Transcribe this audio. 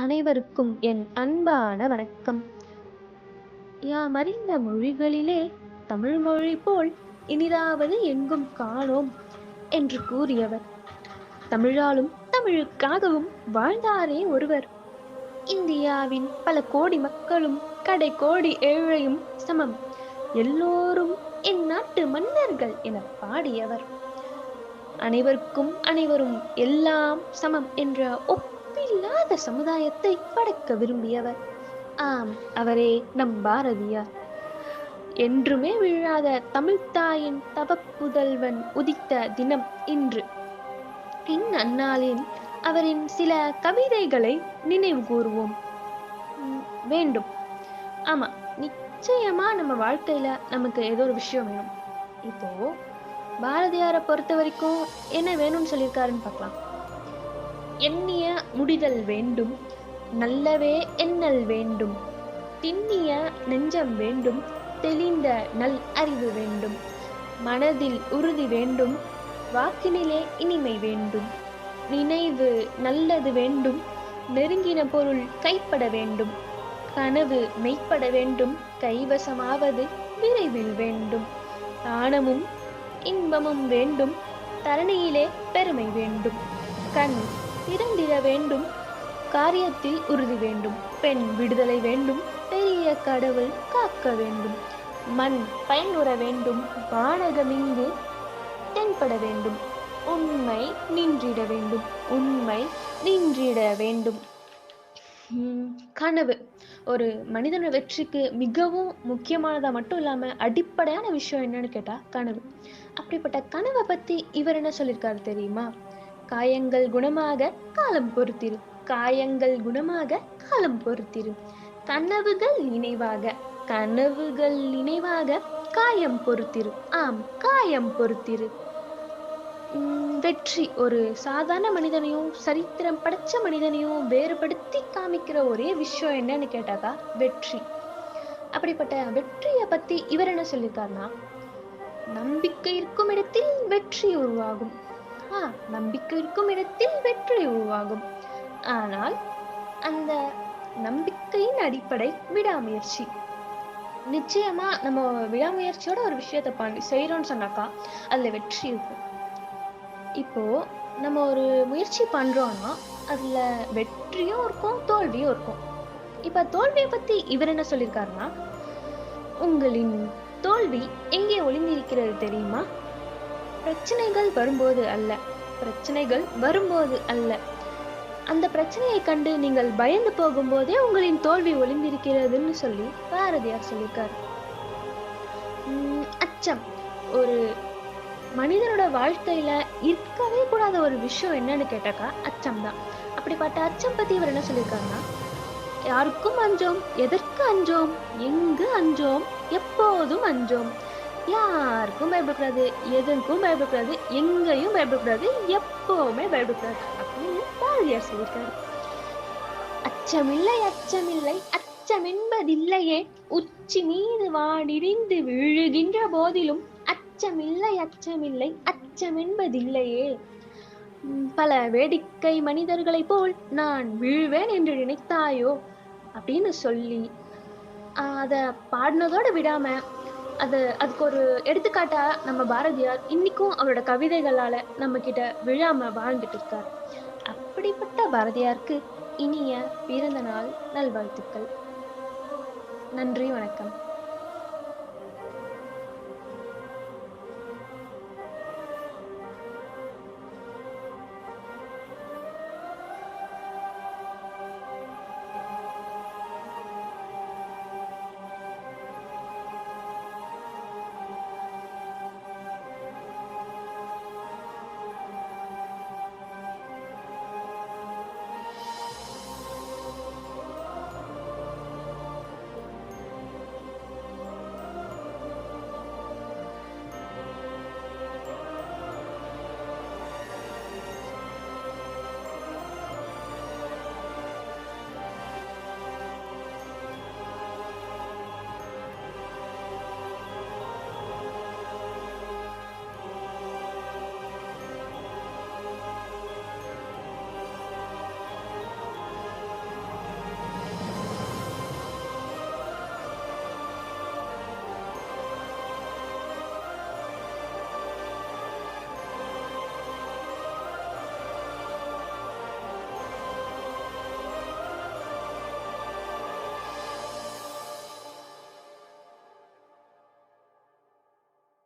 அனைவருக்கும் என் அன்பான வணக்கம். யாமறிந்த மொழிகளிலே தமிழ் மொழி போல் இனிதாவது எங்கும் காணோம் என்று கூறியவர். தமிழாலும் தமிழுக்காகவும் வாழ்ந்தாரே ஒருவர். இந்தியாவின் பல கோடி மக்களும் கடை கோடி ஏழையும் சமம். எல்லோரும் என் நாட்டு மன்னர்கள் என பாடியவர். அனைவருக்கும் அனைவரும் எல்லாம் சமம் என்ற ஒப்பில்லாத சமுதாயத்தை படைக்க விரும்பியவர். ஆம் அவரே நம் பாரதியார். என்றுமே விழாத தமிழ்த்தாயின் தவப்புதல்வன் உதித்த தினம் இன்று. இந்நன்னாளில் அவரின் சில கவிதைகளை நினைவு கூறுவோம். வேண்டும். ஆமா நிச்சயமா நம்ம வாழ்க்கையில நமக்கு ஏதோ ஒரு விஷயம் வேணும். இப்போ பாரதியாரை பொறுத்த வரைக்கும் என்ன வேணும்னு சொல்லியிருக்காருன்னு பார்க்கலாம். எண்ணிய முடிதல் வேண்டும் நல்லவே எண்ணல் வேண்டும். திண்ணிய நெஞ்சம் வேண்டும் தெளிந்த நல் அறிவு வேண்டும். மனதில் உறுதி வேண்டும் வாக்கினிலே இனிமை வேண்டும். நினைவு நல்லது வேண்டும் நெருங்கின பொருள் கைப்பட வேண்டும். கனவு மெய்ப்பட வேண்டும் கைவசமாவது விரைவில் வேண்டும். தானமும் இன்பமும் வேண்டும் தரணியிலே பெருமை வேண்டும். கண் திறந்திட வேண்டும். காரியத்தில் உறுதி வேண்டும். பெண் விடுதலை வேண்டும். பெரிய கடவுள் காக்க வேண்டும். மண் பயனுற வேண்டும். வானகமிங்கு தென்பட வேண்டும். உண்மை நின்றிட வேண்டும். உண்மை நின்றிட வேண்டும். உம், கனவு. ஒரு மனிதன வெற்றிக்கு மிகவும் முக்கியமானதா மட்டும் இல்லாமல் அடிப்படையான விஷயம் என்னன்னு கேட்டால் கனவு. அப்படிப்பட்ட கனவை பற்றி இவர் என்ன சொல்லியிருக்காரு தெரியுமா? காயங்கள் குணமாக காலம் பொறுத்திரு. காயங்கள் குணமாக காலம் பொறுத்திரு. கனவுகள் நினைவாக கனவுகள் நினைவாக காயம் பொறுத்திரு. ஆம் காயம் பொறுத்திரு. வெற்றி ஒரு சாதாரண மனிதனையும் சரித்திரம் படைச்ச மனிதனையும் வேறுபடுத்தி காமிக்கிற ஒரே விஷயம் என்னன்னு கேட்டாக்கா வெற்றி. அப்படிப்பட்ட வெற்றியை பத்தி இவர் என்ன சொல்லியிருக்காருன்னா நம்பிக்கை இருக்கும் இடத்தில் வெற்றி உருவாகும். நம்பிக்கை இருக்கும் இடத்தில் வெற்றி உருவாகும். ஆனால் அந்த நம்பிக்கையின் அடிப்படை விடாமுயற்சி. நிச்சயமா நம்ம விடாமுயற்சியோட ஒரு விஷயத்த பண்ணி செய்யறோம்னு சொன்னாக்கா அதுல வெற்றி இருக்கும். இப்போ நம்ம ஒரு முயற்சி பண்றோம்னா அதுல வெற்றியும் இருக்கும் தோல்வியும் இருக்கும். இப்ப தோல்வியை பத்தி இவர் என்ன சொல்லியிருக்காருன்னா உங்களின் தோல்வி எங்கே ஒளிந்திருக்கிறது தெரியுமா? பிரச்சனைகள் வரும்போது அல்ல. பிரச்சனைகள் வரும்போது அல்ல. அந்த பிரச்சனையை கண்டு நீங்கள் பயந்து போகும்போதே உங்களின் தோல்வி ஒளிந்திருக்கிறதுன்னு சொல்லி பாரதியார் சொல்லியிருக்கார். உம், அச்சம். ஒரு மனிதனோட வாழ்க்கையில இருக்கவே கூடாத ஒரு விஷயம் என்னன்னு கேட்டாக்கா அச்சம் தான் அப்படிப்பட்ட அச்சம் பத்தி இவர் என்ன சொல்லியிருக்காருன்னா யாருக்கும் அஞ்சோம் எதற்கு அஞ்சோம் எங்கு அஞ்சோம் எப்போதும் அஞ்சோம். யாருக்கும் பயப்படக்கூடாது எதற்கும் பயப்படக்கூடாது எங்கேயும் பயப்படக்கூடாது எப்பவுமே பயப்படக்கூடாது. அப்படின்னு பாரதியார் சொல்லியிருக்காரு. அச்சமில்லை அச்சமில்லை அச்சமென்பதில்லையே. உச்சி மீது வாடிடிந்து விழுகின்ற போதிலும் அச்சமில்லை அச்சமில்லை அச்சமென்பதில்லையே. பல வேடிக்கை மனிதர்களைப் போல் நான் விழுவேன் என்று நினைத்தாயோ? அப்படின்னு சொல்லி அதை பாடினதோடு விடாமல் அது அதுக்கு ஒரு எடுத்துக்காட்டா நம்ம பாரதியார் இன்னைக்கும் அவரோட கவிதைகளால நம்ம கிட்ட விழாம வாழ்ந்துட்டு இருக்கார். அப்படிப்பட்ட பாரதியாருக்கு இனிய பிறந்த நாள் நல்வாழ்த்துக்கள். நன்றி வணக்கம்.